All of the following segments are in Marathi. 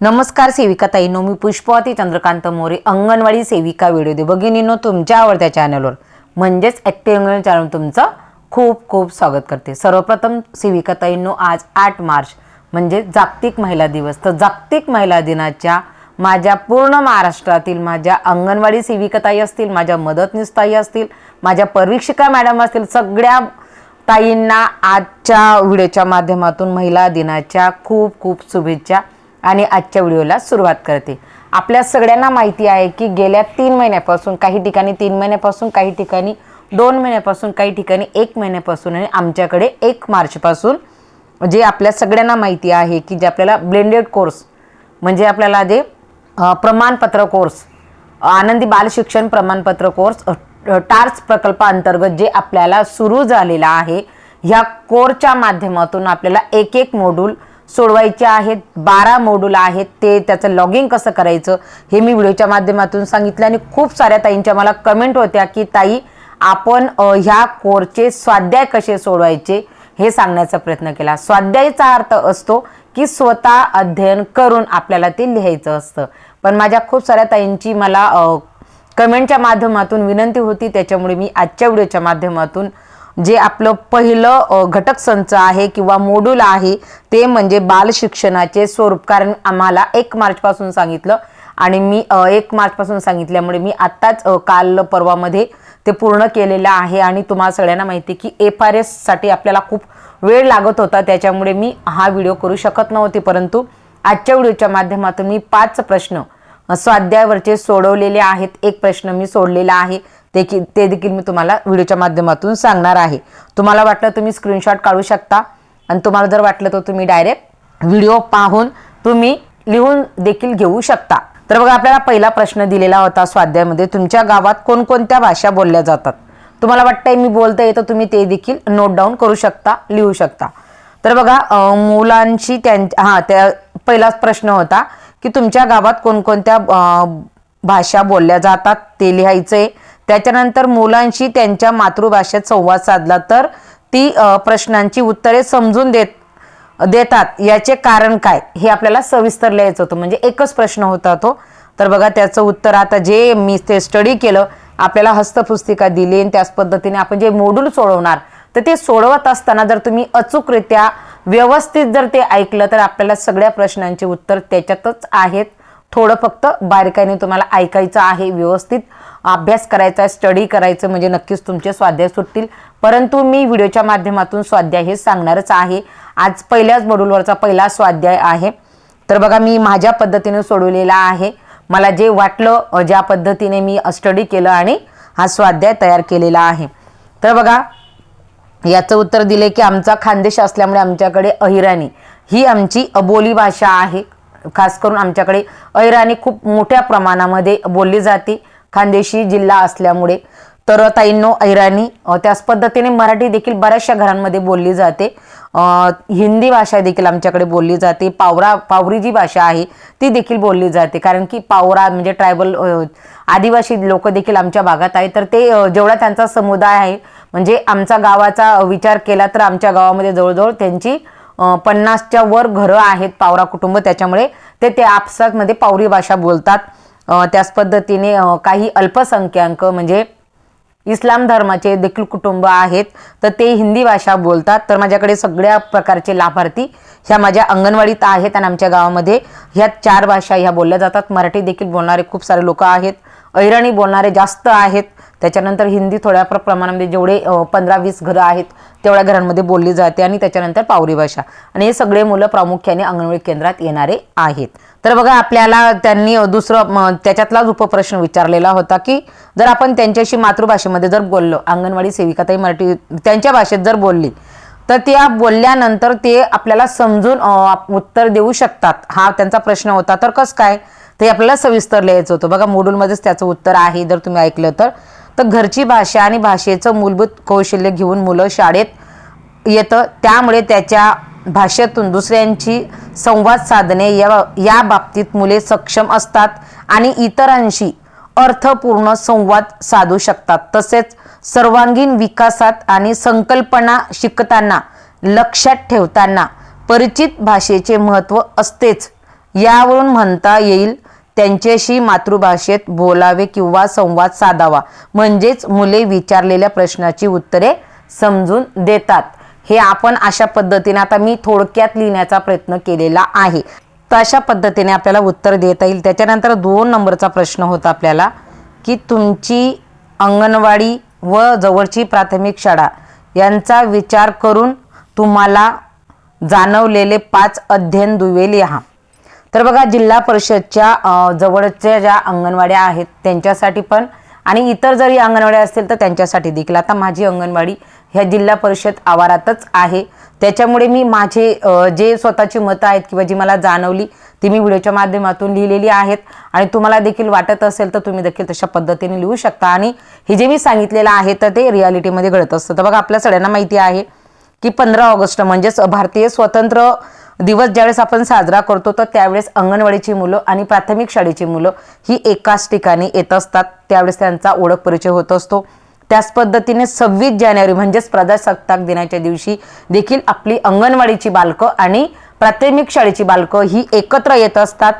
नमस्कार सेविकाताईनो मी पुष्पवती चंद्रकांत मोरे अंगणवाडी सेविका व्हिडिओ दे भगिनीनो तुमच्या आवडत्या चॅनलवर म्हणजेच ॲक्टिव्ह चॅनल तुमचं खूप खूप स्वागत करते. सर्वप्रथम सेविका ताईंनो आज आठ मार्च म्हणजे जागतिक महिला दिवस. तर जागतिक महिला दिनाच्या माझ्या पूर्ण महाराष्ट्रातील माझ्या अंगणवाडी सेविकाताई असतील माझ्या मदतनीस ताई असतील माझ्या परीक्षिका मॅडम असतील सगळ्या ताईंना आजच्या व्हिडिओच्या माध्यमातून महिला दिनाच्या खूप खूप शुभेच्छा. आणि आजच्या व्हिडिओला सुरुवात करते. आपल्या सगळ्यांना माहिती आहे की गेल्या तीन महिन्यापासून काही ठिकाणी तीन महिन्यापासून काही ठिकाणी दोन महिन्यापासून काही ठिकाणी एक महिन्यापासून आणि आमच्याकडे एक मार्चपासून. जे आपल्या सगळ्यांना माहिती आहे की जे आपल्याला ब्लेंडेड कोर्स म्हणजे आपल्याला जे प्रमाणपत्र कोर्स आनंदी बाल शिक्षण प्रमाणपत्र कोर्स अ, टार्च प्रकल्पाअंतर्गत जे आपल्याला सुरू झालेला आहे ह्या कोर्सच्या माध्यमातून आपल्याला एक एक मोड्यूल सोडवायचे आहेत बारा मोड्यूल आहेत ते त्याचं लॉगिंग कसं करायचं हे मी व्हिडिओच्या माध्यमातून सांगितलं आणि खूप साऱ्या ताईंच्या मला कमेंट होत्या की ताई आपण ह्या कोरचे स्वाध्याय कसे सोडवायचे? हे सांगण्याचा प्रयत्न केला. स्वाध्यायचा अर्थ असतो की स्वतः अध्ययन करून आपल्याला ते लिहायचं असतं. पण माझ्या खूप साऱ्या ताईंची मला कमेंटच्या माध्यमातून विनंती होती. त्याच्यामुळे मी आजच्या व्हिडिओच्या माध्यमातून जे आपलं पहिलं घटक संच आहे किंवा मोड्यूल आहे ते म्हणजे बाल शिक्षणाचे स्वरूप. कारण आम्हाला एक मार्चपासून सांगितलं आणि मी एक मार्चपासून सांगितल्यामुळे मी आत्ताच काल परवामध्ये ते पूर्ण केलेलं आहे आणि तुम्हाला सगळ्यांना माहिती आहे की एफ आर एससाठी आपल्याला खूप वेळ लागत होता त्याच्यामुळे मी हा व्हिडिओ करू शकत नव्हते. परंतु आजच्या व्हिडिओच्या माध्यमातून मी पाच प्रश्न स्वाध्यायावरचे सोडवलेले आहेत. एक प्रश्न मी सोडलेला आहे. ते की ते देखील मी तुम्हाला व्हिडिओच्या माध्यमातून सांगणार आहे. तुम्हाला वाटलं तुम्ही स्क्रीनशॉट काढू शकता आणि तुम्हाला जर वाटलं तर तुम्ही डायरेक्ट व्हिडिओ पाहून तुम्ही लिहून देखील घेऊ शकता. तर बघा आपल्याला पहिला प्रश्न दिलेला होता स्वाध्यायामध्ये तुमच्या गावात कोणकोणत्या भाषा बोलल्या जातात? तुम्हाला वाटतंय मी बोलता येतं तुम्ही ते देखील नोट डाऊन करू शकता लिहू शकता. तर बघा मुलांशी त्यां हां त्या पहिलाच प्रश्न होता की तुमच्या गावात कोणकोणत्या भाषा बोलल्या जातात? ते लिहायचंय. त्याच्यानंतर मुलांशी त्यांच्या मातृभाषेत संवाद साधला तर ती प्रश्नांची उत्तरे समजून देत देतात. याचे कारण काय? हे आपल्याला सविस्तर लिहायचं होतं. म्हणजे एकच प्रश्न होता तो. तर बघा त्याचं उत्तर आता जे मी ते स्टडी केलं आपल्याला हस्तपुस्तिका दिली आणि त्याच पद्धतीने आपण जे मोडूल सोडवणार तर ते सोडवत असताना जर तुम्ही अचूकरित्या व्यवस्थित जर ते ऐकलं तर आपल्याला सगळ्या प्रश्नांचे उत्तर त्याच्यातच आहेत. थोडं फक्त बारकाईने तुम्हाला ऐकायचं आहे व्यवस्थित अभ्यास करायचा आहे स्टडी करायचं म्हणजे नक्कीच तुमचे स्वाध्याय सुटतील. परंतु मी व्हिडिओच्या माध्यमातून स्वाध्याय हे सांगणारच आहे. आज पहिल्याच मॉड्यूलवरचा पहिला स्वाध्याय आहे. तर बघा मी माझ्या पद्धतीने सोडवलेला आहे. मला जे वाटलं ज्या पद्धतीने मी स्टडी केलं आणि हा स्वाध्याय तयार केलेला आहे. तर बघा याचं उत्तर दिले की आमचा खानदेश असल्यामुळे आमच्याकडे अहिराणी ही आमची अबोली भाषा आहे. खास करून आमच्याकडे अहिराणी खूप मोठ्या प्रमाणामध्ये बोलली जाते. खानदेशी जिल्हा असल्यामुळे. तर ताईंनो अहिराणी त्याच पद्धतीने मराठी देखील बऱ्याचशा घरांमध्ये बोलली जाते. हिंदी भाषा देखील आमच्याकडे बोलली जाते. पावरा पावरी जी भाषा आहे ती देखील बोलली जाते. कारण की पावरा म्हणजे ट्रायबल आदिवासी लोक देखील आमच्या भागात आहे तर ते जेवढा त्यांचा समुदाय आहे म्हणजे आमचा गावाचा विचार केला तर आमच्या गावामध्ये जवळजवळ त्यांची पन्नासच्या वर घरं आहेत पावरा कुटुंब त्याच्यामुळे ते ते आपसामध्ये पावरी भाषा बोलतात. त्याच पद्धतीने काही अल्पसंख्याक म्हणजे इस्लाम धर्माचे देखील कुटुंब आहेत तर ते हिंदी भाषा बोलतात. तर माझ्याकडे सगळ्या प्रकारचे लाभार्थी ह्या माझ्या अंगणवाडीत आहेत आणि आमच्या गावामध्ये ह्या चार भाषा ह्या बोलल्या जातात. मराठी देखील बोलणारे खूप सारे लोक आहेत. अहिराणी बोलणारे जास्त आहेत. त्याच्यानंतर हिंदी थोड्या प्र- प्रमाणामध्ये जेवढे पंधरा वीस घरं आहेत तेवढ्या घरांमध्ये बोलली जाते आणि त्याच्यानंतर पावरी भाषा. आणि हे सगळे मुलं प्रामुख्याने अंगणवाडी केंद्रात येणारे आहेत. तर बघा आपल्याला त्यांनी दुसरं त्याच्यातलाच उपप्रश्न विचारलेला होता की जर आपण त्यांच्याशी मातृभाषेमध्ये जर बोललो अंगणवाडी सेविकाताई मराठी त्यांच्या भाषेत जर बोलली तर त्या बोलल्यानंतर ते आपल्याला समजून उत्तर देऊ शकतात. हा त्यांचा प्रश्न होता. तर कसं काय? ते आपल्याला सविस्तर लिहायचं होतं. बघा मोडूलमध्येच त्याचं उत्तर आहे जर तुम्ही ऐकलं तर. तर घरची भाषा आणि भाषेचं मूलभूत कौशल्य घेऊन मुलं शाळेत येतं. त्यामुळे त्याच्या भाषेतून दुसऱ्यांची संवाद साधणे या या बाबतीत मुले सक्षम असतात आणि इतरांशी अर्थपूर्ण संवाद साधू शकतात. तसेच सर्वांगीण विकासात आणि संकल्पना शिकताना लक्षात ठेवताना परिचित भाषेचे महत्त्व असतेच. यावरून म्हणता येईल त्यांच्याशी मातृभाषेत बोलावे किंवा संवाद साधावा. म्हणजेच मुले विचारलेल्या प्रश्नाची उत्तरे समजून देतात. हे आपण अशा पद्धतीने आता मी थोडक्यात लिहिण्याचा प्रयत्न केलेला आहे. तर अशा पद्धतीने आपल्याला उत्तर देता येईल. त्याच्यानंतर दोन नंबरचा प्रश्न होता आपल्याला की तुमची अंगणवाडी व जवळची प्राथमिक शाळा यांचा विचार करून तुम्हाला जाणवलेले पाच अध्ययन दुवे लिहा. तर बघा जिल्हा परिषदच्या जवळच्या ज्या अंगणवाड्या आहेत त्यांच्यासाठी पण आणि इतर जरी अंगणवाड्या असतील तर त्यांच्यासाठी देखील. आता माझी अंगणवाडी ह्या जिल्हा परिषद आवारातच आहे. त्याच्यामुळे मी माझे जे स्वतःची मतं आहेत किंवा जी मला जाणवली ती मी व्हिडिओच्या माध्यमातून लिहिलेली आहेत. आणि तुम्हाला देखील वाटत असेल तर तुम्ही देखील तशा पद्धतीने लिहू शकता. आणि हे जे मी सांगितलेलं आहे तर ते रियालिटीमध्ये घडत असतं. तर बघा आपल्या सगळ्यांना माहिती आहे की पंधरा ऑगस्ट म्हणजेच भारतीय स्वतंत्र दिवस ज्यावेळेस आपण साजरा करतो तर त्यावेळेस अंगणवाडीची मुलं आणि प्राथमिक शाळेची मुलं ही एकाच ठिकाणी येत असतात. त्यावेळेस त्यांचा ओळख परिचय होत असतो. त्याच पद्धतीने सव्वीस जानेवारी म्हणजेच प्रजासत्ताक दिनाच्या दिवशी देखील आपली अंगणवाडीची बालकं आणि प्राथमिक शाळेची बालकं ही एकत्र येत असतात.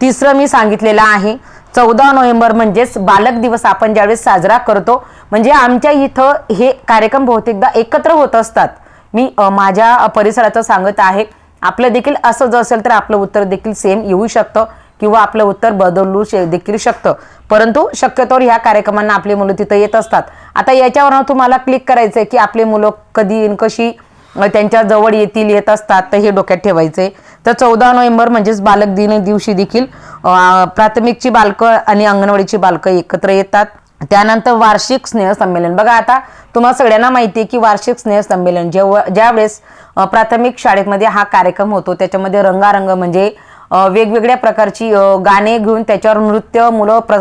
तिसरं मी सांगितलेलं आहे चौदा नोव्हेंबर म्हणजेच बालक दिवस आपण ज्यावेळेस साजरा करतो म्हणजे आमच्या इथं हे कार्यक्रम बहुतेकदा एकत्र होत असतात. मी माझ्या परिसराचं सांगत आहे आपलं देखील असं जर असेल तर आपलं उत्तर देखील सेम येऊ शकतं किंवा आपलं उत्तर बदलू शे देखील शकतं. परंतु शक्यतोवर ह्या कार्यक्रमांना आपली मुलं तिथं येत असतात. आता याच्यावर तुम्हाला क्लिक करायचं आहे की आपली मुलं कधी कशी त्यांच्या जवळ येतील येत असतात तर हे डोक्यात ठेवायचे तर चौदा नोव्हेंबर म्हणजेच बालक दिन दिवशी देखील प्राथमिकची बालकं आणि अंगणवाडीची बालकं एकत्र येतात. त्यानंतर वार्षिक स्नेह संमेलन. बघा आता तुम्हाला सगळ्यांना माहिती आहे की वार्षिक स्नेह संमेलन जेव्हा ज्यावेळेस प्राथमिक शाळेमध्ये हा कार्यक्रम होतो त्याच्यामध्ये रंगारंग म्हणजे वेगवेगळ्या प्रकारची गाणे घेऊन त्याच्यावर नृत्य मुलं प्र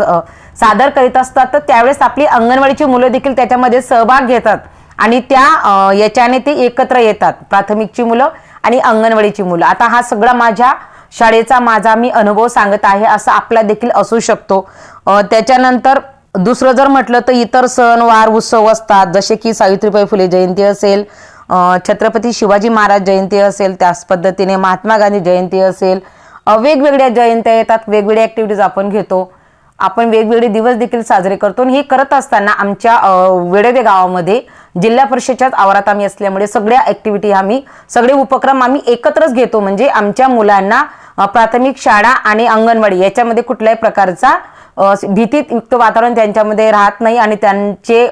सादर करीत असतात. तर त्यावेळेस आपली अंगणवाडीची मुलं देखील त्याच्यामध्ये सहभाग घेतात. आणि त्या याच्याने ते एकत्र येतात. प्राथमिकची मुलं आणि अंगणवाडीची मुलं. आता हा सगळा माझ्या शाळेचा माझा मी अनुभव सांगत आहे असं आपला देखील असू शकतो. त्याच्यानंतर दुसरं जर म्हटलं तर इतर सण वार उत्सव असतात. जसे की सावित्रीबाई फुले जयंती असेल छत्रपती शिवाजी महाराज जयंती असेल त्याच पद्धतीने महात्मा गांधी जयंती असेल वेगवेगळ्या जयंत्या येतात वेगवेगळ्या ॲक्टिव्हिटीज आपण घेतो. आपण वेगवेगळे दिवस देखील साजरे करतो आणि हे करत असताना आमच्या अ, गावामध्ये जिल्हा परिषदच्याच आवारात आम्ही असल्यामुळे सगळ्या ॲक्टिव्हिटी आम्ही सगळे उपक्रम आम्ही एकत्रच घेतो. म्हणजे आमच्या मुलांना प्राथमिक शाळा आणि अंगणवाडी याच्यामध्ये कुठल्याही प्रकारचा भीतीत युक्त वातावरण त्यांच्यामध्ये राहत नाही आणि त्यांचे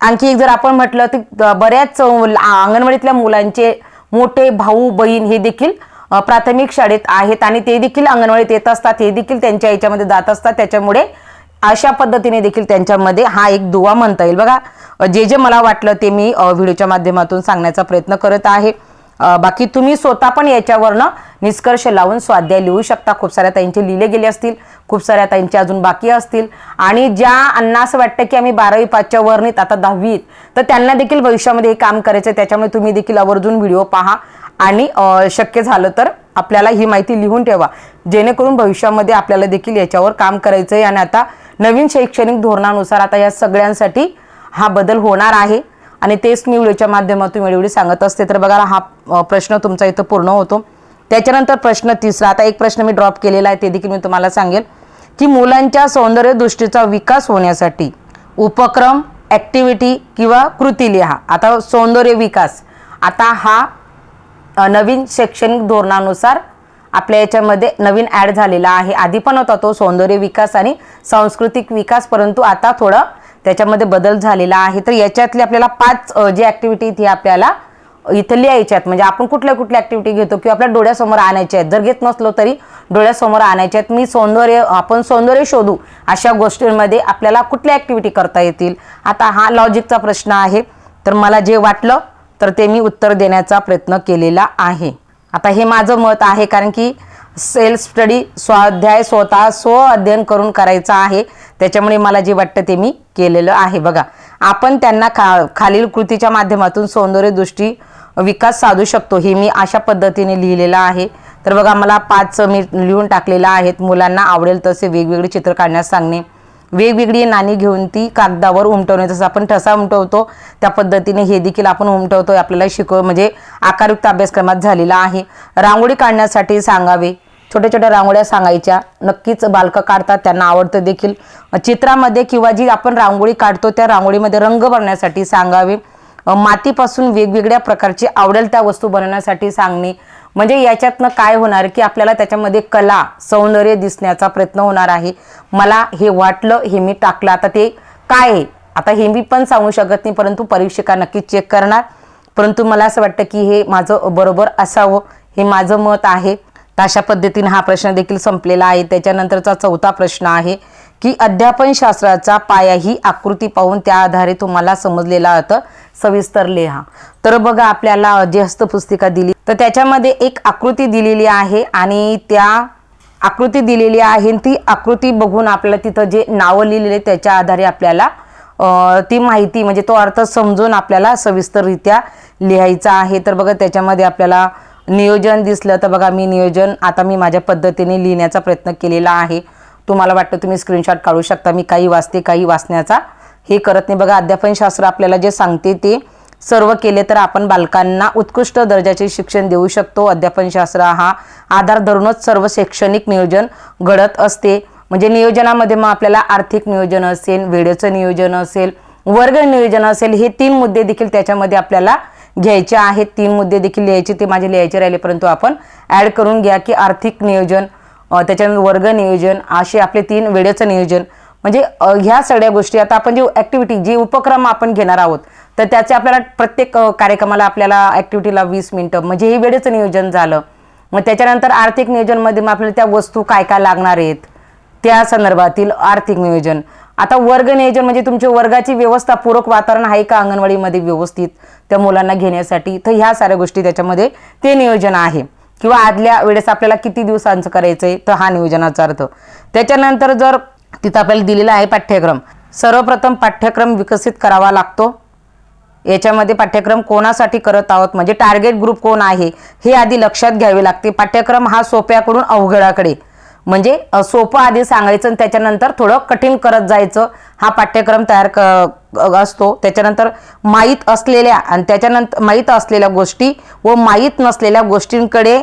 आणखी एक जर आपण म्हटलं तर बऱ्याच अंगणवाडीतल्या मुलांचे मोठे भाऊ बहीण हे देखील प्राथमिक शाळेत आहेत आणि ते देखील अंगणवाडीत येत असतात हे देखील त्यांच्या याच्यामध्ये जात असतात. त्याच्यामुळे अशा पद्धतीने देखील त्यांच्यामध्ये हा एक दुवा म्हणता येईल. बघा जे जे मला वाटलं ते मी व्हिडिओच्या माध्यमातून सांगण्याचा प्रयत्न करत आहे. बाकी तुम्ही स्वतः पण याच्यावरनं निष्कर्ष लावून स्वाध्याय लिहू शकता. खूप साऱ्या ताईंचे लिहिले गेले असतील खूप साऱ्या ताईंचे अजून बाकी असतील. आणि ज्या अण्णा असं वाटतं की आम्ही बारावी पाचच्या वर्णीत आता दहावीत तर त्यांना देखील भविष्यामध्ये हे काम करायचं आहे. त्याच्यामुळे तुम्ही देखील आवर्जून व्हिडिओ पहा. आणि शक्य झालं तर आपल्याला ही माहिती लिहून ठेवा. जेणेकरून भविष्यामध्ये आपल्याला देखील याच्यावर काम करायचं आहे आणि आता नवीन शैक्षणिक धोरणानुसार आता या सगळ्यांसाठी हा बदल होणार आहे. आणि तेच मी व्हिडिओच्या माध्यमातून वेळोवेळी सांगत असते. तर बघा हा प्रश्न तुमचा इथं पूर्ण होतो. त्याच्यानंतर प्रश्न तिसरा आता एक प्रश्न मी ड्रॉप केलेला आहे ते देखील मी तुम्हाला सांगेल की मुलांच्या सौंदर्य दृष्टीचा विकास होण्यासाठी उपक्रम ॲक्टिव्हिटी किंवा कृती लिहा. आता सौंदर्य विकास. आता हा नवीन शैक्षणिक धोरणानुसार आपल्या याच्यामध्ये नवीन ॲड झालेला आहे. आधी पण होता तो सौंदर्य विकास आणि सांस्कृतिक विकास परंतु आता थोडं त्याच्यामध्ये बदल झालेला आहे. तर याच्यातले आपल्याला पाच जे ॲक्टिव्हिटी ती आपल्याला इथं लिहायच्या आहेत. म्हणजे आपण कुठल्या कुठल्या ॲक्टिव्हिटी घेतो किंवा आपल्या डोळ्यासमोर आणायच्या आहेत. जर घेत नसलो तरी डोळ्यासमोर आणायच्या आहेत. मी सौंदर्य आपण सौंदर्य शोधू अशा गोष्टींमध्ये आपल्याला कुठल्या ॲक्टिव्हिटी करता येतील? आता हा लॉजिकचा प्रश्न आहे. तर मला जे वाटलं तर ते मी उत्तर देण्याचा प्रयत्न केलेला आहे. आता हे माझं मत आहे कारण की सेल्फ स्टडी स्वाध्याय स्वतः स्व अध्ययन करून करायचा आहे. त्याच्यामुळे मला जे वाटतं ते मी केलेलं आहे. बघा आपण त्यांना खा खालील कृतीच्या माध्यमातून सौंदर्यदृष्टी विकास साधू शकतो हे मी अशा पद्धतीने लिहिलेलं आहे. तर बघा मला पाच मी लिहून टाकलेलं आहेत. मुलांना आवडेल तसे वेगवेगळे चित्र काढण्यास सांगणे. वेगवेगळी नाणी घेऊन ती कागदावर उमटवणे. जसं आपण ठसा उमटवतो त्या पद्धतीने हे देखील आपण उमटवतो आपल्याला शिकव म्हणजे आकारयुक्त अभ्यासक्रमात झालेला आहे. रांगोळी काढण्यासाठी सांगावे. छोट्या छोट्या रांगोळ्या सांगायच्या. नक्कीच बालकं काढतात त्यांना आवडतं देखील. चित्रामध्ये किंवा जी आपण रांगोळी काढतो त्या रांगोळीमध्ये रंग भरण्यासाठी सांगावे. मातीपासून वेगवेगळ्या प्रकारची आवडेल त्या वस्तू बनवण्यासाठी सांगणे. म्हणजे याच्यातनं काय होणार की आपल्याला त्याच्यामध्ये कला सौंदर्य दिसण्याचा प्रयत्न होणार आहे. मला हे वाटलं हे मी टाकलं. आता ते काय आहे? आता हे मी पण सांगू शकत नाही परंतु परीक्षिका नक्कीच चेक करणार. परंतु मला असं वाटतं की हे माझं बरोबर असावं. हे माझं मत आहे. तर अशा पद्धतीने हा प्रश्न देखील संपलेला आहे. त्याच्यानंतरचा चौथा प्रश्न आहे की अध्यापन शास्त्राचा पाया ही आकृती पाहून त्या आधारे तुम्हाला समजलेला अर्थ सविस्तर लिहा. तर बघा आपल्याला जी हस्तपुस्तिका दिली तर त्याच्यामध्ये एक आकृती दिलेली आहे आणि त्या आकृती दिलेली आहे आणि ती आकृती बघून आपल्याला तिथं जे नावं लिहिलेले त्याच्या आधारे आपल्याला ती माहिती म्हणजे तो अर्थ समजून आपल्याला सविस्तररित्या लिहायचा आहे. तर बघा त्याच्यामध्ये आपल्याला नियोजन दिसलं तर बघा मी नियोजन आता मी माझ्या पद्धतीने लिहिण्याचा प्रयत्न केलेला आहे. तुम्हाला वाटतं तुम्ही स्क्रीनशॉट काढू शकता. मी काही वाचते काही वाचण्याचा. हे करत नाही. बघा अध्यापनशास्त्र आपल्याला जे सांगते ते सर्व केले तर आपण बालकांना उत्कृष्ट दर्जाचे शिक्षण देऊ शकतो. अध्यापनशास्त्र हा आधार धरूनच सर्व शैक्षणिक नियोजन घडत असते. म्हणजे नियोजनामध्ये मग आपल्याला आर्थिक नियोजन असेल वेळेचं नियोजन असेल वर्ग नियोजन असेल हे तीन मुद्दे देखील त्याच्यामध्ये आपल्याला घ्यायचे आहेत. तीन मुद्दे देखील लिहायचे ते माझे लिहायचे राहिले. परंतु आपण ॲड करून घ्या की आर्थिक नियोजन त्याच्यानंतर वर्ग नियोजन असे आपले तीन वेळेचं नियोजन. म्हणजे ह्या सगळ्या गोष्टी आता आपण जे ॲक्टिव्हिटी जे उपक्रम आपण घेणार आहोत तर त्याचे आपल्याला प्रत्येक कार्यक्रमाला आपल्याला ॲक्टिव्हिटीला वीस मिनटं म्हणजे हे वेळेचं नियोजन झालं. मग त्याच्यानंतर आर्थिक नियोजनमध्ये मग आपल्याला त्या वस्तू काय काय लागणार आहेत त्या संदर्भातील आर्थिक नियोजन. आता वर्ग नियोजन म्हणजे तुमच्या वर्गाची व्यवस्था पूरक वातावरण आहे का अंगणवाडीमध्ये व्यवस्थित? त्या मुलांना घेण्यासाठी. तर ह्या साऱ्या गोष्टी त्याच्यामध्ये ते नियोजन आहे. किंवा आदल्या वेळेस आपल्याला किती दिवसांचं करायचं आहे तर हा नियोजनाचा अर्थ. त्याच्यानंतर जर तिथं आपल्याला दिलेला आहे पाठ्यक्रम. सर्वप्रथम पाठ्यक्रम विकसित करावा लागतो. याच्यामध्ये पाठ्यक्रम कोणासाठी करत आहोत? म्हणजे टार्गेट ग्रुप कोण आहे? हे आधी लक्षात घ्यावे लागते. पाठ्यक्रम हा सोप्याकडून अवघडाकडे. म्हणजे सोपं आधी सांगायचं आणि त्याच्यानंतर थोडं कठीण करत जायचं. हा पाठ्यक्रम तयार क असतो. त्याच्यानंतर माहीत असलेल्या आणि त्याच्यानंतर माहीत असलेल्या गोष्टी व माहीत नसलेल्या गोष्टींकडे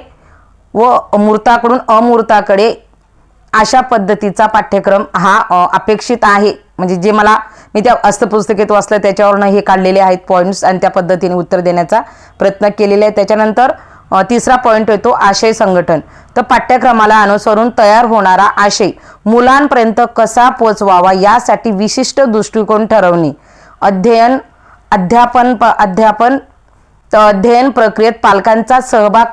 व मूर्ताकडून अमूर्ताकडे अशा पद्धतीचा पाठ्यक्रम हा अपेक्षित आहे. म्हणजे जे मला मी त्या अस्तपुस्तकेत वाचलं त्याच्यावरनं हे काढलेले आहेत पॉईंट्स आणि त्या पद्धतीने उत्तर देण्याचा प्रयत्न केलेला आहे. त्याच्यानंतर तिसरा पॉईंट येतो आशय संघटन. तर पाठ्यक्रमाला अनुसरून तयार होणारा आशय मुलांपर्यंत कसा पोचवावा यासाठी विशिष्ट दृष्टिकोन ठरवणे. अध्ययन अध्यापन प अध्यापन अध्ययन प्रक्रियेत पालकांचा सहभाग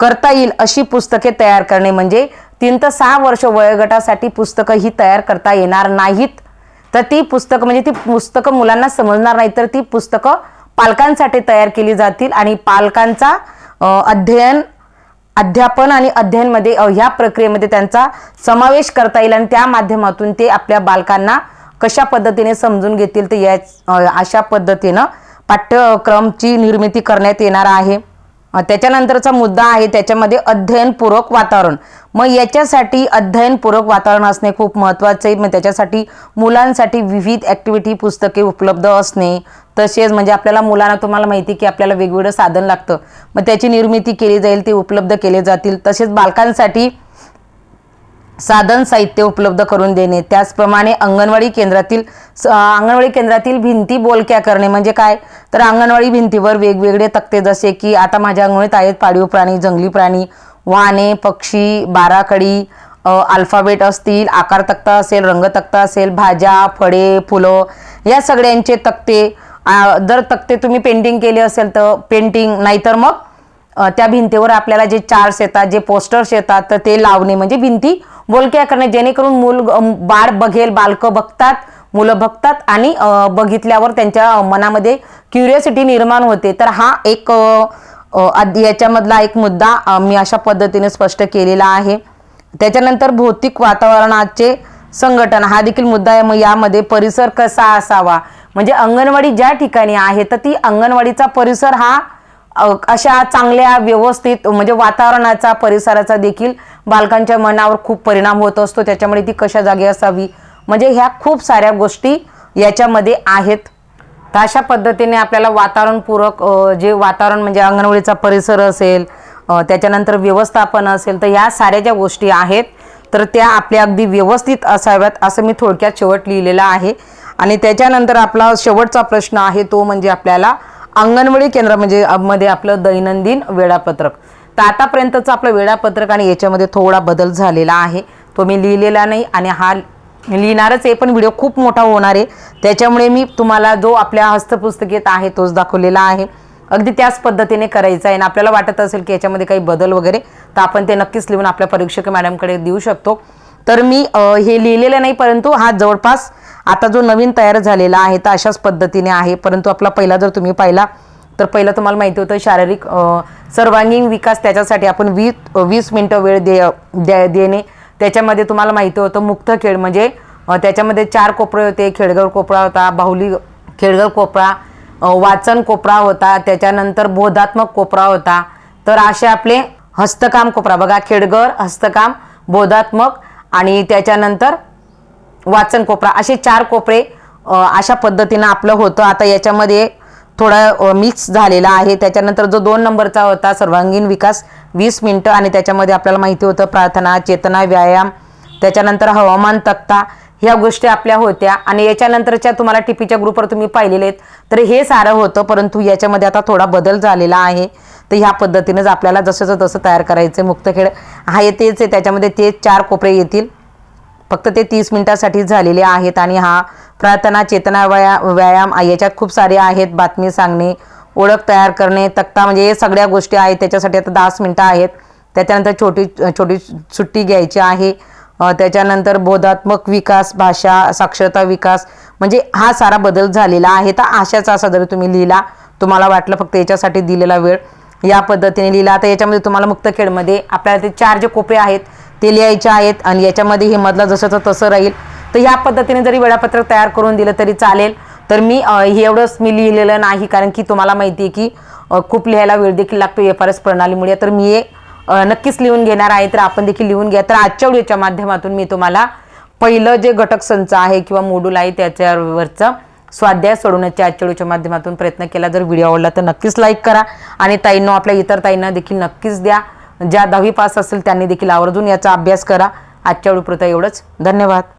करता येईल अशी पुस्तके तयार करणे. म्हणजे तीन तर सहा वर्ष वयोगटासाठी पुस्तकं ही तयार करता येणार नाहीत. तर ती पुस्तकं म्हणजे ती पुस्तकं मुलांना समजणार नाही तर ती पुस्तकं पालकांसाठी तयार केली जातील आणि पालकांचा अध्ययन अध्यापन आणि अध्ययनमध्ये ह्या प्रक्रियेमध्ये त्यांचा समावेश करता येईल आणि त्या माध्यमातून ते आपल्या बालकांना कशा पद्धतीने समजून घेतील तर या अशा पद्धतीनं पाठ्यक्रमची निर्मिती करण्यात येणार आहे. त्याच्यानंतरचा मुद्दा आहे त्याच्यामध्ये अध्ययनपूरक वातावरण. मग याच्यासाठी अध्ययनपूरक वातावरण असणे खूप महत्त्वाचे आहे मग त्याच्यासाठी मुलांसाठी विविध ॲक्टिव्हिटी पुस्तके उपलब्ध असणे तसेच म्हणजे आपल्याला मुलांना तुम्हाला माहिती आहे की आपल्याला वेगवेगळं साधन लागतं. मग त्याची निर्मिती केली जाईल ते उपलब्ध केले जातील तसेच बालकांसाठी साधन साहित्य उपलब्ध करून देणे त्याचप्रमाणे अंगणवाडी केंद्रातील स- अंगणवाडी केंद्रातील भिंती बोलक्या करणे म्हणजे काय? तर अंगणवाडी भिंतीवर वेगवेगळे तक्ते जसे की आता माझ्या अंगणीत आहेत पाळीव प्राणी जंगली प्राणी वाहने पक्षी बाराकडी अल्फाबेट असतील आकार तक्ता असेल रंग तक्ता असेल भाज्या फळे फुलं या सगळ्यांचे तक्ते. जर तक्ते तुम्ही पेंटिंग केले असेल तर पेंटिंग नाहीतर मग त्या भिंतीवर आपल्याला जे चार्ट्स येतात जे पोस्टर्स येतात तर ते लावणे म्हणजे भिंती बोलक्या करणे. जेणेकरून मूल बाळ बघेल बालकं बघतात मुलं बघतात आणि बघितल्यावर त्यांच्या मनामध्ये क्युरियोसिटी निर्माण होते. तर हा एक याच्यामधला एक मुद्दा मी अशा पद्धतीने स्पष्ट केलेला आहे. त्याच्यानंतर भौतिक वातावरणाचे संघटन हा देखील मुद्दा आहे. मग यामध्ये परिसर कसा असावा? म्हणजे अंगणवाडी ज्या ठिकाणी आहे तर ती अंगणवाडीचा परिसर हा अशा चांगल्या व्यवस्थित म्हणजे वातावरणाचा परिसराचा देखील बालकांच्या मनावर खूप परिणाम होत असतो. त्याच्यामुळे ती कशा जागी असावी? म्हणजे ह्या खूप साऱ्या गोष्टी याच्यामध्ये आहेत. तर अशा पद्धतीने आपल्याला वातावरणपूरक जे वातावरण म्हणजे अंगणवाडीचा परिसर असेल त्याच्यानंतर व्यवस्थापन असेल तर ह्या साऱ्या ज्या गोष्टी आहेत तर त्या आपल्या अगदी व्यवस्थित असाव्यात असं मी थोडक्यात शेवट लिहिलेलं आहे. आणि त्याच्यानंतर आपला शेवटचा प्रश्न आहे तो म्हणजे आपल्याला अंगणवाडी केंद्र म्हणजे मध्ये आपलं दैनंदिन वेळापत्रक. तर आतापर्यंतचं आपलं वेळापत्रक आणि याच्यामध्ये थोडा बदल झालेला आहे. तो मी लिहिलेला नाही आणि हा लिहिणारच आहे पण व्हिडिओ खूप मोठा होणार आहे. त्याच्यामुळे मी तुम्हाला जो आपल्या हस्तपुस्तकेत आहे तोच दाखवलेला आहे. अगदी त्याच पद्धतीने करायचं आहे आणि आपल्याला वाटत असेल की याच्यामध्ये काही बदल वगैरे तर आपण ते नक्कीच लिहून आपल्या परीक्षक मॅडमकडे देऊ शकतो. तर मी हे लिहिलेलं नाही परंतु हा जवळपास आता जो नवीन तयार झालेला आहे तर अशाच पद्धतीने आहे. परंतु आपला पहिला जर तुम्ही पाहिला तर पहिलं तुम्हाला माहिती होतं शारीरिक सर्वांगीण विकास त्याच्यासाठी आपण वीस वीस मिनटं वेळ दे द्या- देणे. त्याच्यामध्ये तुम्हाला माहिती होतं मुक्त खेळ म्हणजे त्याच्यामध्ये चार कोपरे होते. खेडगाव कोपरा होता बाहुली खेडगाव कोपरा वाचन कोपरा होता त्याच्यानंतर बोधात्मक कोपरा होता. तर असे आपले हस्तकाम कोपरा. बघा खेडगर हस्तकाम बोधात्मक आणि त्याच्यानंतर वाचन कोपरा असे चार कोपरे अशा पद्धतीनं आपलं होतं. आता याच्यामध्ये थोडा मिक्स झालेला आहे. त्याच्यानंतर जो दोन नंबरचा होता सर्वांगीण विकास वीस मिनटं आणि त्याच्यामध्ये आपल्याला माहिती होतं प्रार्थना चेतना व्यायाम त्याच्यानंतर हवामान तक्ता ह्या गोष्टी आपल्या होत्या. आणि याच्यानंतरच्या तुम्हाला टिपीच्या ग्रुपवर तुम्ही पाहिलेले आहेत. तर हे सारं होतं परंतु याच्यामध्ये आता थोडा बदल झालेला आहे. तर ह्या पद्धतीनेच आपल्याला जसंचं तसं तयार करायचं मुक्त खेळ आहे तेच आहे. त्याच्यामध्ये ते चार कोपरे येतील. फक्त ते तीस मिनिटासाठी झालेले आहेत आणि हा प्रार्थना चेतना व्याया व्यायाम याच्यात खूप सारे आहेत. बातमी सांगणे ओळख तयार करणे तक्ता म्हणजे हे सगळ्या गोष्टी आहेत. त्याच्यासाठी आता दहाच मिनटं आहेत. त्याच्यानंतर छोटी छोटी सुट्टी घ्यायची आहे. त्याच्यानंतर बोधात्मक विकास भाषा साक्षरता विकास म्हणजे हा सारा बदल झालेला आहे. तर अशाच असा जरी तुम्ही लिहिला तुम्हाला वाटलं फक्त याच्यासाठी दिलेला वेळ. या पद्धतीने लिहिला. तर याच्यामध्ये तुम्हाला मुक्तखेडमध्ये आपल्याला ते चार जे कोपे आहेत ते लिहायचे आहेत आणि याच्यामध्ये हे मधलं जसंचं तसं राहील तर ह्या पद्धतीने जरी वेळापत्रक तयार करून दिलं तरी चालेल. तर मी हे एवढंच मी लिहिलेलं नाही कारण की तुम्हाला माहिती आहे की खूप लिहायला वेळ देखील लागतो एफ आर एस प्रणालीमुळे. तर मी हे नक्कीच लिहून घेणार आहे तर आपण देखील लिहून घ्या. तर आजच्या व्हिडिओच्या माध्यमातून मी तुम्हाला पहिलं जे घटक संच आहे किंवा मोडूल आहे त्याच्यावरचं स्वाध्याय सोडवण्याच्या आजच्या व्हिडिओच्या माध्यमातून प्रयत्न केला. जर व्हिडिओ आवडला तर नक्कीच लाईक करा आणि ताईंना आपल्या इतर ताईंना देखील नक्कीच द्या. ज्या दहावी पास असेल त्यांनी देखील आवर्जून याचा अभ्यास करा. आजच्या व्हिडिओपुरतं एवढंच. धन्यवाद.